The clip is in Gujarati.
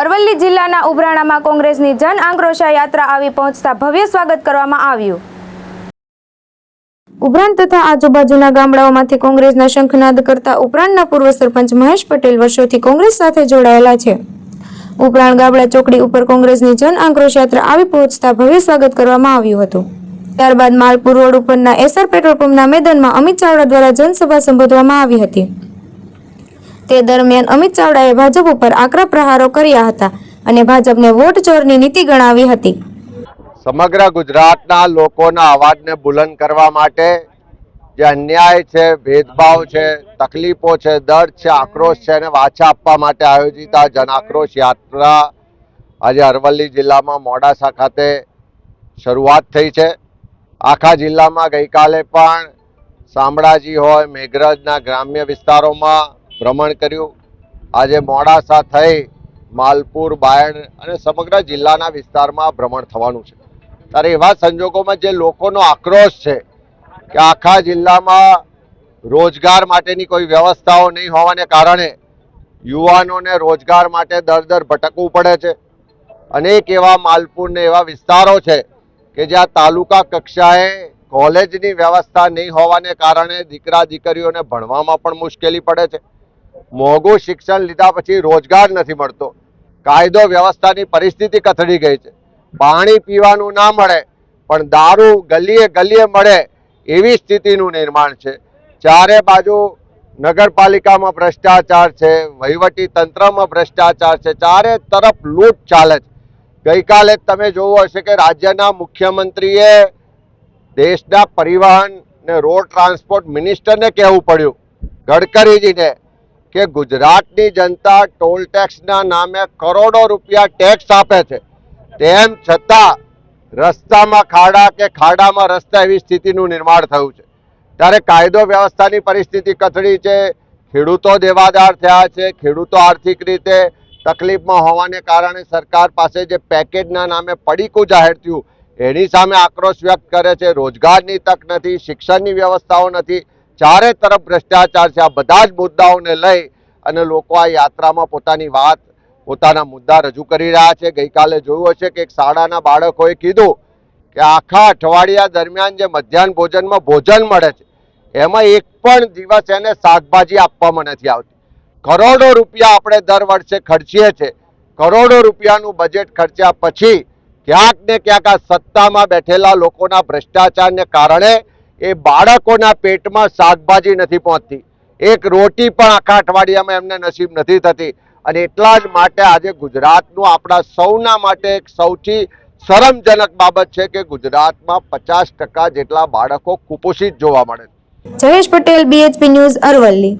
અરવલ્લી જિલ્લાના ઉભરાણામાં કોંગ્રેસની જન આક્રોશા યાત્રા આવી પહોંચતા ભવ્ય સ્વાગત કરવામાં આવ્યું. ઉપરાંત તથા આજુબાજુના ગામડાઓમાંથી કોંગ્રેસના શંખનાદ કરતા ઉપરાંતના પૂર્વ સરપંચ મહેશ પટેલ વર્ષોથી કોંગ્રેસ સાથે જોડાયેલા છે. ઉપરાંત ગાબડા ચોકડી ઉપર કોંગ્રેસની જન આક્રોશ યાત્રા આવી પહોંચતા ભવ્ય સ્વાગત કરવામાં આવ્યું હતું. ત્યારબાદ માલપુર રોડ ઉપરના એસઆર પેટ્રોલ પંપના મેદાનમાં અમિત ચાવડા દ્વારા જનસભા સંબોધવામાં આવી હતી. તે દરમિયાન અમિત ચાવડાએ ભાજપ ઉપર આકરા પ્રહારો કર્યા હતા અને ભાજપને વોટ ચોરની નીતિ ગણાવી હતી. સમગ્ર ગુજરાતના લોકોના અવાજને બુલંદ કરવા માટે જે અન્યાય છે, ભેદભાવ છે, તકલીફો છે, દર્દ છે, આક્રોશ છે એને વાચા આપવા માટે આયોજિત આ જન આક્રોશ યાત્રા આજે અરવલ્લી જિલ્લામાં મોડાસા ખાતે શરૂઆત થઈ છે. આખા જિલ્લામાં ગઈકાલે પણ શામળાજી હોય, મેઘરજના ગ્રામ્ય વિસ્તારોમાં ભ્રમણ કર્યું. આજે મોડાસા થઈ માલપુર, બાયણ અને સમગ્ર જિલ્લાના વિસ્તારમાં ભ્રમણ થવાનું છે. ત્યારે એવા સંજોગોમાં જે લોકોનો આક્રોશ છે કે આખા જિલ્લામાં રોજગાર માટેની કોઈ વ્યવસ્થાઓ નહીં હોવાને કારણે યુવાનોને રોજગાર માટે દર દર ભટકવું પડે છે. અનેક એવા માલપુરને એવા વિસ્તારો છે કે જ્યાં તાલુકા કક્ષાએ કોલેજની વ્યવસ્થા નહીં હોવાને કારણે દીકરા દીકરીઓને ભણવામાં પણ મુશ્કેલી પડે છે. મોંઘું શિક્ષણ લીધા પછી રોજગાર નથી મળતો. કાયદો વ્યવસ્થાની પરિસ્થિતિ કથળી ગઈ છે. પાણી પીવાનું ના મળે, પણ દારૂ ગલીએ ગલીએ મળે એવી સ્થિતિનું નિર્માણ છે. ચારે બાજુ નગરપાલિકામાં ભ્રષ્ટાચાર છે, વહીવટી તંત્રમાં ભ્રષ્ટાચાર છે, ચારે તરફ લૂંટ ચાલે છે. ગઈકાલે તમે જોવું હશે કે રાજ્યના મુખ્યમંત્રીએ દેશના પરિવહન ને રોડ ટ્રાન્સપોર્ટ મિનિસ્ટરને કહેવું પડ્યું. ગડકરીજીને કે ગુજરાતની જનતા ટોલ ટેક્સના નામે કરોડો રૂપિયા ટેક્સ આપે છે. તેમ છતાં રસ્તામાં ખાડા કે ખાડામાં રસ્તા એવી સ્થિતિનું નિર્માણ થયું છે. ત્યારે કાયદો વ્યવસ્થાની પરિસ્થિતિ કથળી છે. ખેડૂતો દેવાદાર થયા છે. ખેડૂતો આર્થિક રીતે તકલીફમાં હોવાને કારણે સરકાર પાસે જે પેકેજના નામે પડીકું જાહેર થયું, એની સામે આક્રોશ વ્યક્ત કરે છે. રોજગારની તક નથી, શિક્ષણની વ્યવસ્થાઓ નથી. ચારે તરફ ભ્રષ્ટાચાર છે. આ બધા જ મુદ્દાઓને લઈ અને લોકો આ યાત્રામાં પોતાની વાત, પોતાના મુદ્દા રજૂ કરી રહ્યા છે. ગઈકાલે જોયું હશે કે એક શાળાના બાળકોએ કીધું કે આખા અઠવાડિયા દરમિયાન જે મધ્યાહન ભોજનમાં ભોજન મળે છે, એમાં એક પણ દિવસ એને શાકભાજી આપવામાં નથી આવતી. કરોડો રૂપિયા આપણે દર વર્ષે ખર્ચીએ છીએ કરોડો રૂપિયાનું બજેટ ખર્ચ્યા પછી ક્યાંક ને ક્યાંક આ સત્તામાં બેઠેલા લોકોના ભ્રષ્ટાચારને કારણે એ બાળકોના પેટમાં શાકભાજી નથી પહોંચતી. એક રોટી પણ આખા અઠવાડિયામાં એમને નસીબ નથી થતી. અને એટલા જ માટે આજે ગુજરાતનું આપણા સૌના માટે એક સૌથી શરમજનક બાબત છે કે ગુજરાતમાં પચાસ જેટલા બાળકો કુપોષિત જોવા મળે છે. Jayesh Patel BHP news Aravalli.